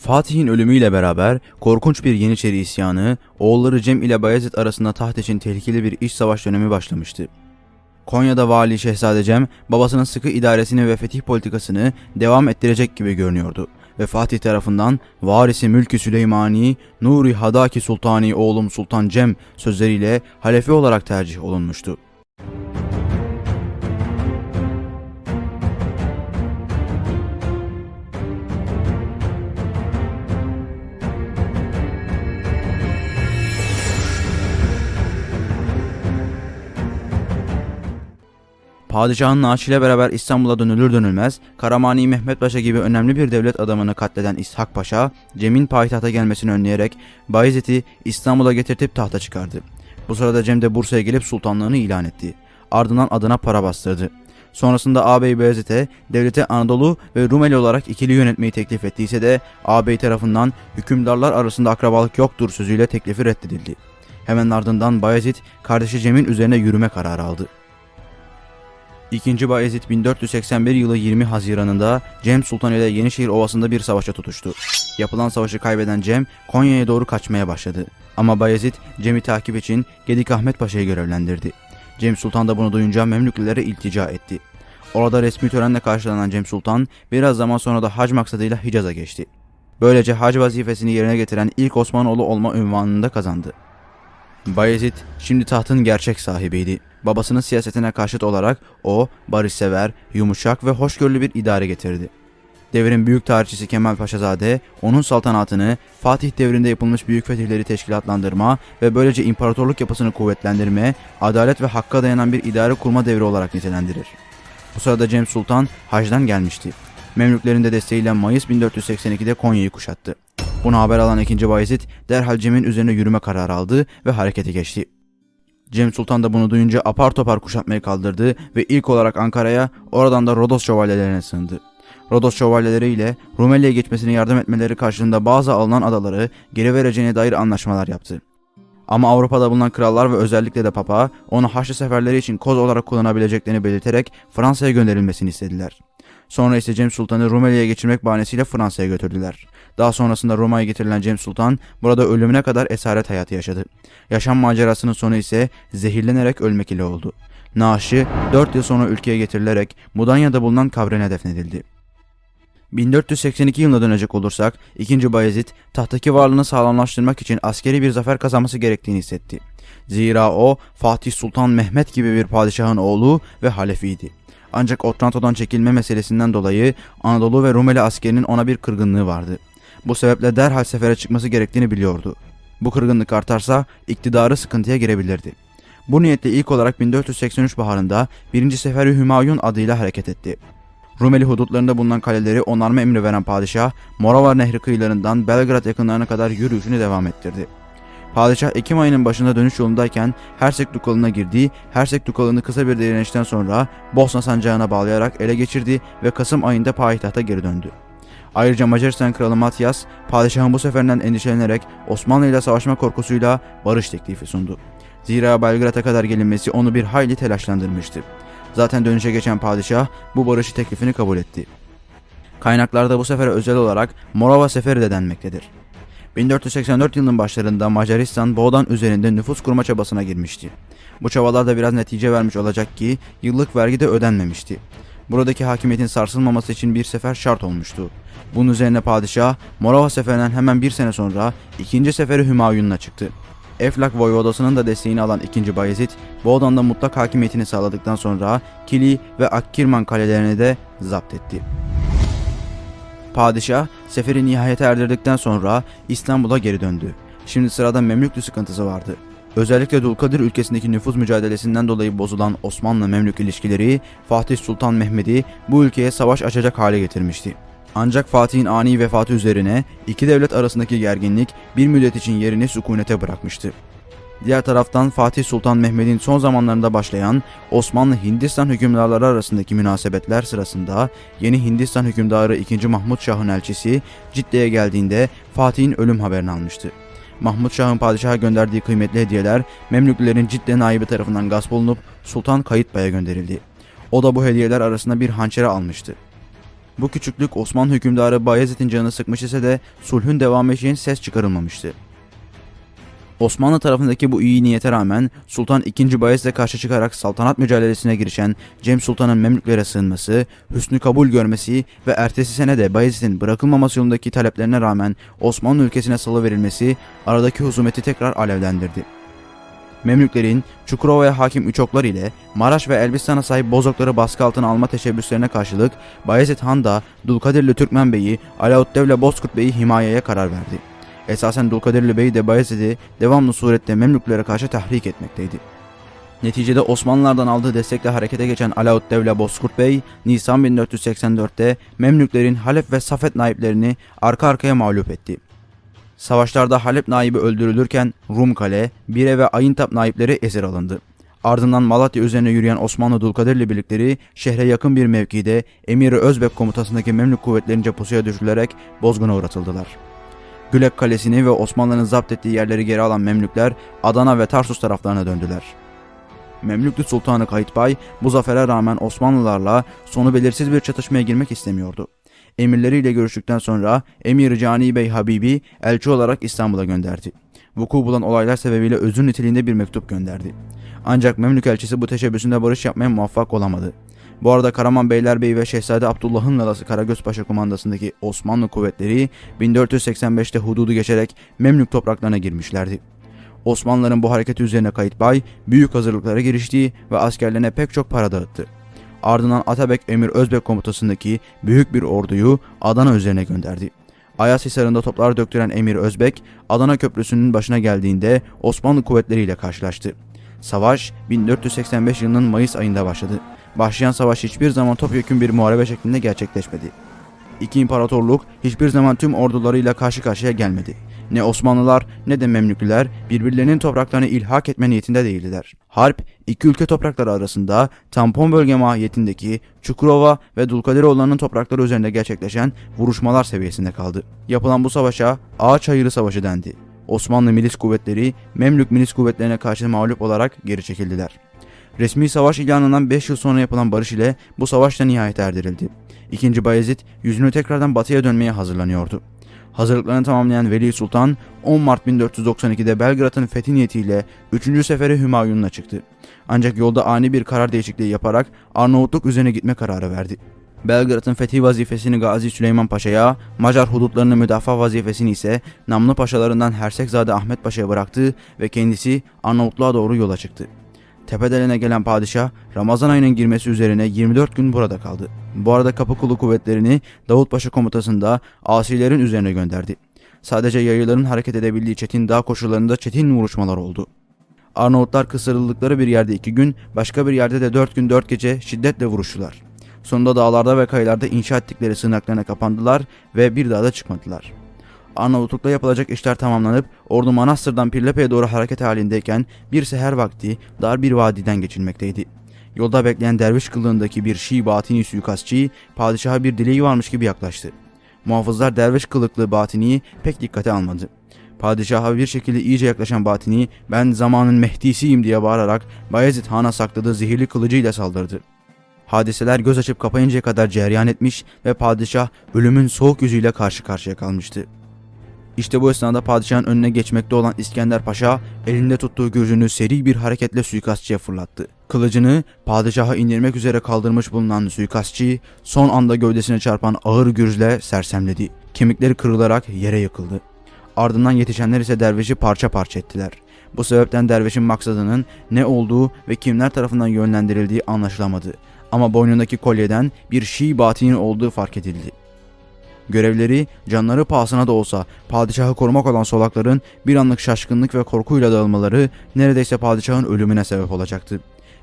Fatih'in ölümüyle beraber korkunç bir Yeniçeri isyanı, oğulları Cem ile Bayezid arasında taht için tehlikeli bir iç savaş dönemi başlamıştı. Konya'da vali Şehzade Cem, babasının sıkı idaresini ve fetih politikasını devam ettirecek gibi görünüyordu ve Fatih tarafından varisi Mülkü Süleymani, Nuri Hadaki Sultani oğlum Sultan Cem sözleriyle halefe olarak tercih olunmuştu. Padişahın naaşıyla beraber İstanbul'a dönülür dönülmez Karamani Mehmet Paşa gibi önemli bir devlet adamını katleden İshak Paşa, Cem'in payitahta gelmesini önleyerek Bayezid'i İstanbul'a getirtip tahta çıkardı. Bu sırada Cem de Bursa'ya gelip sultanlığını ilan etti. Ardından adına para bastırdı. Sonrasında ağabey Beyazıt'e devleti Anadolu ve Rumeli olarak ikili yönetmeyi teklif ettiyse de ağabey tarafından hükümdarlar arasında akrabalık yoktur sözüyle teklifi reddedildi. Hemen ardından Bayezid kardeşi Cem'in üzerine yürüme kararı aldı. İkinci Bayezid 1481 yılı 20 Haziran'ında Cem Sultan ile Yenişehir Ovası'nda bir savaşa tutuştu. Yapılan savaşı kaybeden Cem Konya'ya doğru kaçmaya başladı. Ama Bayezid Cem'i takip için Gedik Ahmet Paşa'yı görevlendirdi. Cem Sultan da bunu duyunca Memlüklülere iltica etti. Orada resmi törenle karşılanan Cem Sultan biraz zaman sonra da hac maksadıyla Hicaz'a geçti. Böylece hac vazifesini yerine getiren ilk Osmanoğlu olma ünvanını da kazandı. Bayezid şimdi tahtın gerçek sahibiydi. Babasının siyasetine karşıt olarak o barışsever, yumuşak ve hoşgörülü bir idare getirdi. Devrin büyük tarihçisi Kemal Paşazade, onun saltanatını Fatih devrinde yapılmış büyük fetihleri teşkilatlandırma ve böylece imparatorluk yapısını kuvvetlendirme, adalet ve hakka dayanan bir idare kurma devri olarak nitelendirir. Bu sırada Cem Sultan hacdan gelmişti. Memlüklerin de desteğiyle Mayıs 1482'de Konya'yı kuşattı. Bunu haber alan 2. Bayezid derhal Cem'in üzerine yürüme kararı aldı ve harekete geçti. Cem Sultan da bunu duyunca apar topar kuşatmayı kaldırdı ve ilk olarak Ankara'ya oradan da Rodos şövalyelerine sığındı. Rodos şövalyeleri ile Rumeli'ye geçmesine yardım etmeleri karşılığında bazı alınan adaları geri vereceğine dair anlaşmalar yaptı. Ama Avrupa'da bulunan krallar ve özellikle de Papa onu Haçlı seferleri için koz olarak kullanabileceklerini belirterek Fransa'ya gönderilmesini istediler. Sonra ise Cem Sultan'ı Rumeli'ye geçirmek bahanesiyle Fransa'ya götürdüler. Daha sonrasında Roma'ya getirilen Cem Sultan burada ölümüne kadar esaret hayatı yaşadı. Yaşam macerasının sonu ise zehirlenerek ölmek ile oldu. Naaşı 4 yıl sonra ülkeye getirilerek Mudanya'da bulunan kabrine defnedildi. 1482 yılına dönecek olursak 2. Bayezid tahttaki varlığını sağlamlaştırmak için askeri bir zafer kazanması gerektiğini hissetti. Zira o Fatih Sultan Mehmet gibi bir padişahın oğlu ve halefiydi. Ancak Otranto'dan çekilme meselesinden dolayı Anadolu ve Rumeli askerinin ona bir kırgınlığı vardı. Bu sebeple derhal sefere çıkması gerektiğini biliyordu. Bu kırgınlık artarsa iktidarı sıkıntıya girebilirdi. Bu niyetle ilk olarak 1483 baharında 1. Seferi Hümayun adıyla hareket etti. Rumeli hudutlarında bulunan kaleleri onarma emri veren padişah, Morava Nehri kıyılarından Belgrad yakınlarına kadar yürüyüşünü devam ettirdi. Padişah Ekim ayının başında dönüş yolundayken Hersek Dukalığına girdiği Hersek Dukalığını kısa bir direnişten sonra Bosna sancağına bağlayarak ele geçirdi ve Kasım ayında payitahta geri döndü. Ayrıca Macaristan Kralı Matyas, padişahın bu seferinden endişelenerek Osmanlı ile savaşma korkusuyla barış teklifi sundu. Zira Belgrad'a kadar gelinmesi onu bir hayli telaşlandırmıştı. Zaten dönüşe geçen padişah bu barışı teklifini kabul etti. Kaynaklarda bu sefere özel olarak Morava Seferi de denmektedir. 1484 yılının başlarında Macaristan Boğdan üzerinde nüfus kurma çabasına girmişti. Bu çabalar da biraz netice vermiş olacak ki yıllık vergi de ödenmemişti. Buradaki hakimiyetin sarsılmaması için bir sefer şart olmuştu. Bunun üzerine padişah Morava seferinden hemen bir sene sonra ikinci seferi Hümayun'la çıktı. Eflak Voyvodası'nın da desteğini alan 2. Bayezid, Boğdan'da mutlak hakimiyetini sağladıktan sonra Kili ve Akkirman kalelerini de zapt etti. Padişah seferi nihayete erdirdikten sonra İstanbul'a geri döndü. Şimdi sırada Memlüklü sıkıntısı vardı. Özellikle Dulkadir ülkesindeki nüfuz mücadelesinden dolayı bozulan Osmanlı-Memlük ilişkileri Fatih Sultan Mehmet'i bu ülkeye savaş açacak hale getirmişti. Ancak Fatih'in ani vefatı üzerine iki devlet arasındaki gerginlik bir müddet için yerini sükunete bırakmıştı. Diğer taraftan Fatih Sultan Mehmet'in son zamanlarında başlayan Osmanlı-Hindistan hükümdarları arasındaki münasebetler sırasında yeni Hindistan hükümdarı 2. Mahmud Şah'ın elçisi Cidde'ye geldiğinde Fatih'in ölüm haberini almıştı. Mahmud Şah'ın padişaha gönderdiği kıymetli hediyeler Memlüklerin Cidde naibi tarafından gasp olunup Sultan Kayıtbay'a gönderildi. O da bu hediyeler arasında bir hançeri almıştı. Bu küçüklük Osmanlı hükümdarı Bayezid'in canını sıkmış ise de sulhün devamı için ses çıkarılmamıştı. Osmanlı tarafındaki bu iyi niyete rağmen Sultan II. Bayezid'e karşı çıkarak saltanat mücadelesine girişen Cem Sultan'ın Memlüklere sığınması, hüsnü kabul görmesi ve ertesi sene de Bayezid'in bırakılmaması yolundaki taleplerine rağmen Osmanlı ülkesine salıverilmesi aradaki husumeti tekrar alevlendirdi. Memlüklerin Çukurova'ya hakim Üçoklar ile Maraş ve Elbistan'a sahip Bozokları baskı altına alma teşebbüslerine karşılık Bayezid Han da Dulkadirli Türkmen Bey'i Alaaddevle Bozkurt Bey'i himayeye karar verdi. Esasen Dulkadirli Bey de Bayezid'i devamlı surette Memlüklere karşı tahrik etmekteydi. Neticede Osmanlılardan aldığı destekle harekete geçen Alaaddevle Bozkurt Bey, Nisan 1484'te Memlüklerin Halep ve Safet naiplerini arka arkaya mağlup etti. Savaşlarda Halep naibi öldürülürken Rumkale, Bire ve Ayıntap naipleri esir alındı. Ardından Malatya üzerine yürüyen Osmanlı Dulkadirli birlikleri şehre yakın bir mevkide Emir Özbek komutasındaki Memlük kuvvetlerince pusuya düşürülerek bozguna uğratıldılar. Gülek Kalesi'ni ve Osmanlı'nın zapt ettiği yerleri geri alan Memlükler Adana ve Tarsus taraflarına döndüler. Memlüklü Sultanı Kayıtbay bu zafere rağmen Osmanlılarla sonu belirsiz bir çatışmaya girmek istemiyordu. Emirleriyle görüştükten sonra Emir Cani Bey Habibi elçi olarak İstanbul'a gönderdi. Vuku bulan olaylar sebebiyle özür niteliğinde bir mektup gönderdi. Ancak Memlük elçisi bu teşebbüsünde barış yapmaya muvaffak olamadı. Bu arada Karaman Beylerbeyi ve Şehzade Abdullah'ın lalası Karagöz Paşa kumandasındaki Osmanlı kuvvetleri 1485'te hududu geçerek Memlük topraklarına girmişlerdi. Osmanlıların bu hareketi üzerine Kayıtbay büyük hazırlıklara girişti ve askerlerine pek çok para dağıttı. Ardından Atabek Emir Özbek komutasındaki büyük bir orduyu Adana üzerine gönderdi. Ayas Hisarı'nda toplar döktüren Emir Özbek, Adana Köprüsü'nün başına geldiğinde Osmanlı kuvvetleriyle karşılaştı. Savaş 1485 yılının Mayıs ayında başladı. Başlayan savaş hiçbir zaman topyekun bir muharebe şeklinde gerçekleşmedi. İki imparatorluk hiçbir zaman tüm ordularıyla karşı karşıya gelmedi. Ne Osmanlılar ne de Memlüklüler birbirlerinin topraklarını ilhak etme niyetinde değildiler. Harp iki ülke toprakları arasında tampon bölge mahiyetindeki Çukurova ve Dulkadiroğulları'nın toprakları üzerinde gerçekleşen vuruşmalar seviyesinde kaldı. Yapılan bu savaşa Ağaç Hayırı Savaşı dendi. Osmanlı milis kuvvetleri Memlük milis kuvvetlerine karşı mağlup olarak geri çekildiler. Resmi savaş ilanından 5 yıl sonra yapılan barış ile bu savaş da nihayet erdirildi. İkinci Bayezid yüzünü tekrardan batıya dönmeye hazırlanıyordu. Hazırlıklarını tamamlayan Veli Sultan 10 Mart 1492'de Belgrad'ın fethi niyetiyle 3. sefere Hümayun'a çıktı. Ancak yolda ani bir karar değişikliği yaparak Arnavutluk üzerine gitme kararı verdi. Belgrad'ın fethi vazifesini Gazi Süleyman Paşa'ya, Macar hudutlarını müdafaa vazifesini ise Namlı Paşalarından Hersekzade Ahmet Paşa'ya bıraktı ve kendisi Arnavutluğa doğru yola çıktı. Tepedelen'e gelen padişah Ramazan ayının girmesi üzerine 24 gün burada kaldı. Bu arada Kapıkulu kuvvetlerini Davutpaşa komutasında asilerin üzerine gönderdi. Sadece yayıların hareket edebildiği çetin dağ koşullarında çetin vuruşmalar oldu. Arnavutlar kısırıldıkları bir yerde iki gün, başka bir yerde de dört gün dört gece şiddetle vuruştular. Sonunda dağlarda ve kayılarda inşa ettikleri sığınaklarına kapandılar ve bir daha da çıkmadılar. Arnavutluk'ta yapılacak işler tamamlanıp ordu Manastır'dan Pirlepe'ye doğru hareket halindeyken bir seher vakti dar bir vadiden geçilmekteydi. Yolda bekleyen derviş kılığındaki bir Şii batini suikastçı padişaha bir dileği varmış gibi yaklaştı. Muhafızlar derviş kılıklı batiniyi pek dikkate almadı. Padişaha bir şekilde iyice yaklaşan Batini ben zamanın Mehdi'siyim diye bağırarak Bayezid Han'a sakladığı zehirli kılıcıyla saldırdı. Hadiseler göz açıp kapayıncaya kadar cereyan etmiş ve padişah ölümün soğuk yüzüyle karşı karşıya kalmıştı. İşte bu esnada padişahın önüne geçmekte olan İskender Paşa elinde tuttuğu gürzünü seri bir hareketle suikastçıya fırlattı. Kılıcını padişaha indirmek üzere kaldırmış bulunan suikastçı son anda gövdesine çarpan ağır gürzle sersemledi. Kemikleri kırılarak yere yıkıldı. Ardından yetişenler ise dervişi parça parça ettiler. Bu sebepten dervişin maksadının ne olduğu ve kimler tarafından yönlendirildiği anlaşılamadı. Ama boynundaki kolyeden bir Şii batinin olduğu fark edildi. Görevleri canları pahasına da olsa padişahı korumak olan solakların bir anlık şaşkınlık ve korkuyla dağılmaları neredeyse padişahın ölümüne sebep olacaktı.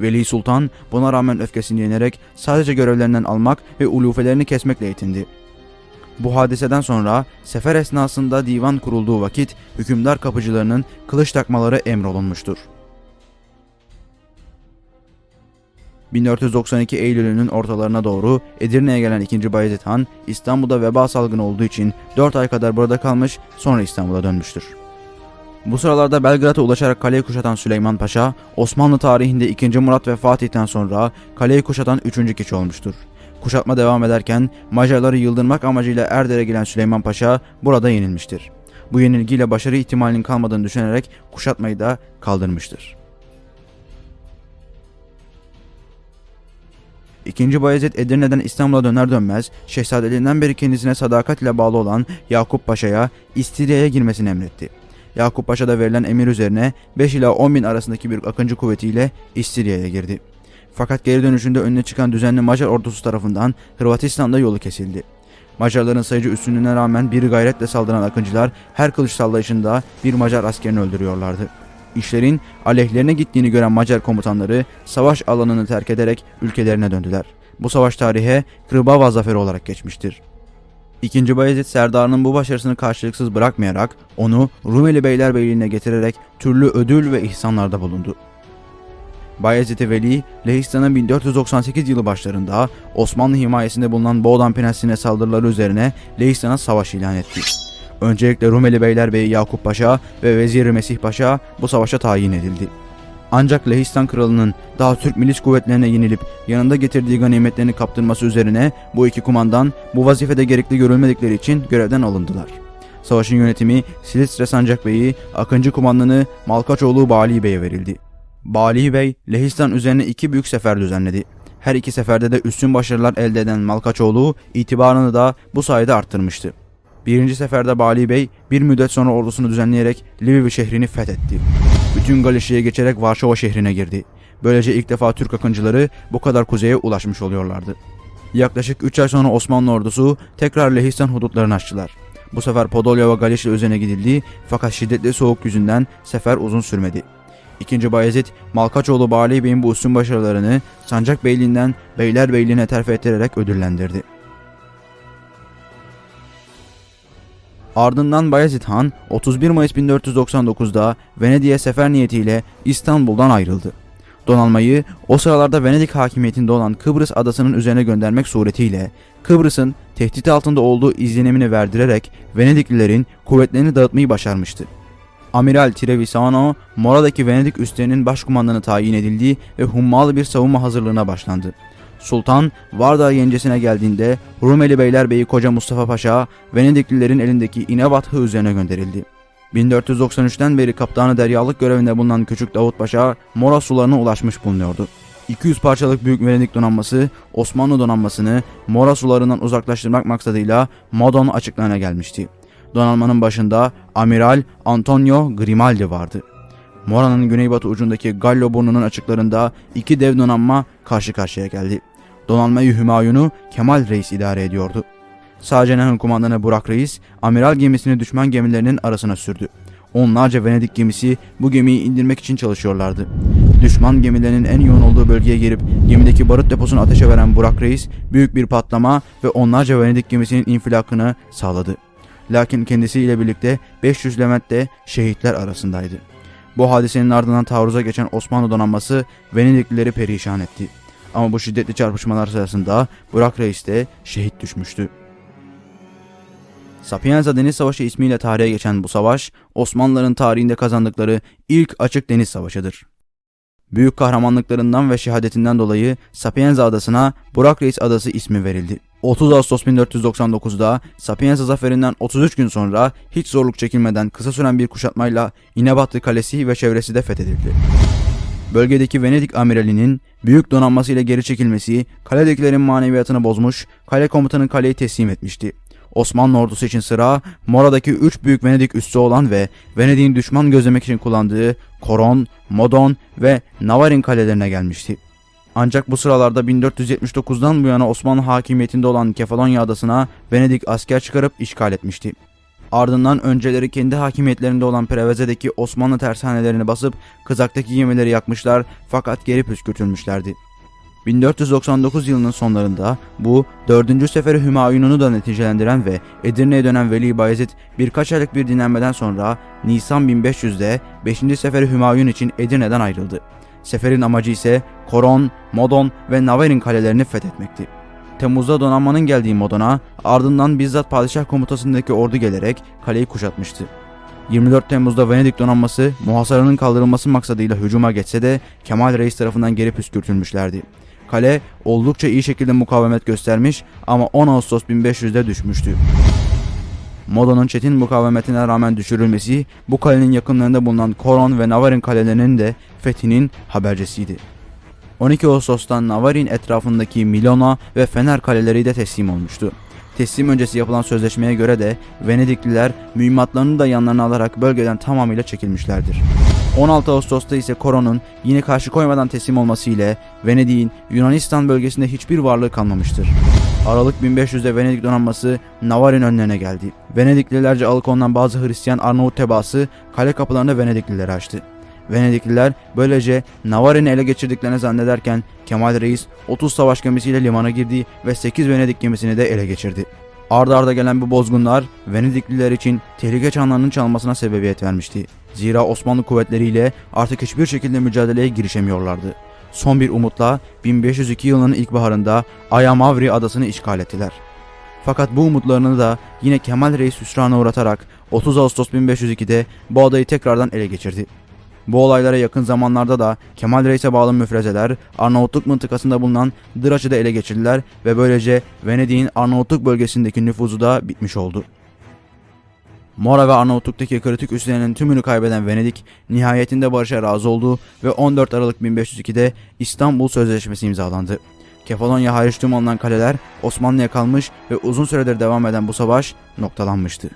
Veli Sultan buna rağmen öfkesini yenerek sadece görevlerinden almak ve ulufelerini kesmekle yetindi. Bu hadiseden sonra sefer esnasında divan kurulduğu vakit hükümdar kapıcılarının kılıç takmaları emrolunmuştur. 1492 Eylül'ünün ortalarına doğru Edirne'ye gelen 2. Bayezid Han, İstanbul'da veba salgını olduğu için 4 ay kadar burada kalmış, sonra İstanbul'a dönmüştür. Bu sıralarda Belgrad'a ulaşarak kaleyi kuşatan Süleyman Paşa, Osmanlı tarihinde 2. Murat ve Fatih'ten sonra kaleyi kuşatan 3. kişi olmuştur. Kuşatma devam ederken Macarları yıldırmak amacıyla Erder'e gelen Süleyman Paşa burada yenilmiştir. Bu yenilgiyle başarı ihtimalinin kalmadığını düşünerek kuşatmayı da kaldırmıştır. İkinci Bayezid Edirne'den İstanbul'a döner dönmez şehzadeliğinden beri kendisine sadakatle bağlı olan Yakup Paşa'ya İstirya'ya girmesini emretti. Yakup Paşa da verilen emir üzerine 5 ila 10 bin arasındaki bir akıncı kuvvetiyle İstirya'ya girdi. Fakat geri dönüşünde önüne çıkan düzenli Macar ordusu tarafından Hırvatistan'da yolu kesildi. Macarların sayıcı üstünlüğüne rağmen bir gayretle saldıran akıncılar her kılıç sallayışında bir Macar askerini öldürüyorlardı. İşlerin aleyhlerine gittiğini gören Macar komutanları savaş alanını terk ederek ülkelerine döndüler. Bu savaş tarihe Kırbava Zaferi olarak geçmiştir. İkinci Bayezid Serdar'ın bu başarısını karşılıksız bırakmayarak onu Rumeli Beylerbeyliğine getirerek türlü ödül ve ihsanlarda bulundu. Bayezid Veli, Lehistan'ın 1498 yılı başlarında Osmanlı himayesinde bulunan Boğdan Prensliğine saldırıları üzerine Lehistan'a savaş ilan etti. Öncelikle Rumeli Beylerbeyi Yakup Paşa ve Veziri Mesih Paşa bu savaşa tayin edildi. Ancak Lehistan kralının daha Türk milis kuvvetlerine yenilip yanında getirdiği ganimetlerini kaptırması üzerine bu iki kumandan bu vazifede gerekli görülmedikleri için görevden alındılar. Savaşın yönetimi Silistre Sancak Bey'i, Akıncı kumandanı Malkaçoğlu Bali Bey'e verildi. Bali Bey, Lehistan üzerine iki büyük sefer düzenledi. Her iki seferde de üstün başarılar elde eden Malkaçoğlu itibarını da bu sayede arttırmıştı. Birinci seferde Bali Bey bir müddet sonra ordusunu düzenleyerek Lviv şehrini fethetti. Bütün Galişya'ya geçerek Varşova şehrine girdi. Böylece ilk defa Türk akıncıları bu kadar kuzeye ulaşmış oluyorlardı. Yaklaşık 3 ay sonra Osmanlı ordusu tekrar Lehistan hudutlarını açtılar. Bu sefer Podolya ve Galişya üzerine gidildi fakat şiddetli soğuk yüzünden sefer uzun sürmedi. İkinci Bayezid, Malkaçoğlu Bali Bey'in bu üstün başarılarını Sancak Beyliğinden Beylerbeyliğine terfi ettirerek ödüllendirdi. Ardından Bayezid Han 31 Mayıs 1499'da Venedik'e sefer niyetiyle İstanbul'dan ayrıldı. Donanmayı o sıralarda Venedik hakimiyetinde olan Kıbrıs adasının üzerine göndermek suretiyle Kıbrıs'ın tehdit altında olduğu izlenimini verdirerek Venediklilerin kuvvetlerini dağıtmayı başarmıştı. Amiral Trevisano, Mora'daki Venedik üslerinin başkumandanı tayin edildiği ve hummalı bir savunma hazırlığına başlandı. Sultan Vardar yencesine geldiğinde Rumeli Beylerbeyi Koca Mustafa Paşa Venediklilerin elindeki İnebat Hı üzerine gönderildi. 1493'ten beri kaptanı deryalık görevinde bulunan Küçük Davut Paşa Mora sularına ulaşmış bulunuyordu. 200 parçalık büyük Venedik donanması Osmanlı donanmasını Mora sularından uzaklaştırmak maksadıyla Modon açıklarına gelmişti. Donanmanın başında Amiral Antonio Grimaldi vardı. Mora'nın güneybatı ucundaki Gallo burnunun açıklarında iki dev donanma karşı karşıya geldi. Donanmayı Hümayun'u Kemal Reis idare ediyordu. Sağ cenahın kumandanı Burak Reis, amiral gemisini düşman gemilerinin arasına sürdü. Onlarca Venedik gemisi bu gemiyi indirmek için çalışıyorlardı. Düşman gemilerinin en yoğun olduğu bölgeye girip gemideki barut deposunu ateşe veren Burak Reis büyük bir patlama ve onlarca Venedik gemisinin infilakını sağladı. Lakin kendisiyle birlikte 500 Levent de şehitler arasındaydı. Bu hadisenin ardından taarruza geçen Osmanlı donanması Venediklileri perişan etti. Ama bu şiddetli çarpışmalar sırasında Burak Reis de şehit düşmüştü. Sapienza Deniz Savaşı ismiyle tarihe geçen bu savaş, Osmanlıların tarihinde kazandıkları ilk açık deniz savaşıdır. Büyük kahramanlıklarından ve şehadetinden dolayı Sapienza Adası'na Burak Reis Adası ismi verildi. 30 Ağustos 1499'da Sapienza zaferinden 33 gün sonra hiç zorluk çekilmeden kısa süren bir kuşatmayla İnebatlı Kalesi ve çevresi de fethedildi. Bölgedeki Venedik amiralinin büyük donanmasıyla geri çekilmesi kaledekilerin maneviyatını bozmuş, kale komutanı kaleyi teslim etmişti. Osmanlı ordusu için sıra Mora'daki 3 büyük Venedik üssü olan ve Venedik'in düşman gözlemek için kullandığı Koron, Modon ve Navarin kalelerine gelmişti. Ancak bu sıralarda 1479'dan bu yana Osmanlı hakimiyetinde olan Kefalonya adasına Venedik asker çıkarıp işgal etmişti. Ardından önceleri kendi hakimiyetlerinde olan Preveze'deki Osmanlı tersanelerini basıp Kızak'taki gemileri yakmışlar fakat geri püskürtülmüşlerdi. 1499 yılının sonlarında bu dördüncü seferi Hümayun'unu da neticelendiren ve Edirne'ye dönen Veli Bayezid birkaç aylık bir dinlenmeden sonra Nisan 1500'de 5. seferi Hümayun için Edirne'den ayrıldı. Seferin amacı ise Koron, Modon ve Navarin kalelerini fethetmekti. Temmuz'da donanmanın geldiği Modon'a ardından bizzat padişah komutasındaki ordu gelerek kaleyi kuşatmıştı. 24 Temmuz'da Venedik donanması muhasarının kaldırılması maksadıyla hücuma geçse de Kemal Reis tarafından geri püskürtülmüşlerdi. Kale oldukça iyi şekilde mukavemet göstermiş ama 10 Ağustos 1500'de düşmüştü. Moda'nın çetin mukavemetine rağmen düşürülmesi bu kalenin yakınlarında bulunan Koron ve Navarin kalelerinin de fethinin habercisiydi. 12 Ağustos'ta Navarin etrafındaki Milona ve Fener kaleleri de teslim olmuştu. Teslim öncesi yapılan sözleşmeye göre de Venedikliler mühimmatlarını da yanlarına alarak bölgeden tamamıyla çekilmişlerdir. 16 Ağustos'ta ise Koron'un yine karşı koymadan teslim olması ile Venedik'in Yunanistan bölgesinde hiçbir varlığı kalmamıştır. Aralık 1500'de Venedik donanması Navarin önlerine geldi. Venediklilerce alıkonulan bazı Hristiyan Arnavut tebaası kale kapılarını Venediklilere açtı. Venedikliler böylece Navarin'i ele geçirdiklerini zannederken Kemal Reis 30 savaş gemisiyle limana girdi ve 8 Venedik gemisini de ele geçirdi. Arda arda gelen bu bozgunlar Venedikliler için tehlike çanlarının çalmasına sebebiyet vermişti. Zira Osmanlı kuvvetleriyle artık hiçbir şekilde mücadeleye girişemiyorlardı. Son bir umutla 1502 yılının ilkbaharında Ayamavri adasını işgal ettiler. Fakat bu umutlarını da yine Kemal Reis hüsrana uğratarak 30 Ağustos 1502'de bu adayı tekrardan ele geçirdi. Bu olaylara yakın zamanlarda da Kemal Reis'e bağlı müfrezeler Arnavutluk mıntıkasında bulunan Dıraç'ı da ele geçirdiler ve böylece Venedik'in Arnavutluk bölgesindeki nüfuzu da bitmiş oldu. Mora ve Arnavutluk'taki kritik üslerinin tümünü kaybeden Venedik nihayetinde barışa razı oldu ve 14 Aralık 1502'de İstanbul Sözleşmesi imzalandı. Kefalonya hariç tüm alınan kaleler Osmanlı'ya kalmış ve uzun süredir devam eden bu savaş noktalanmıştı.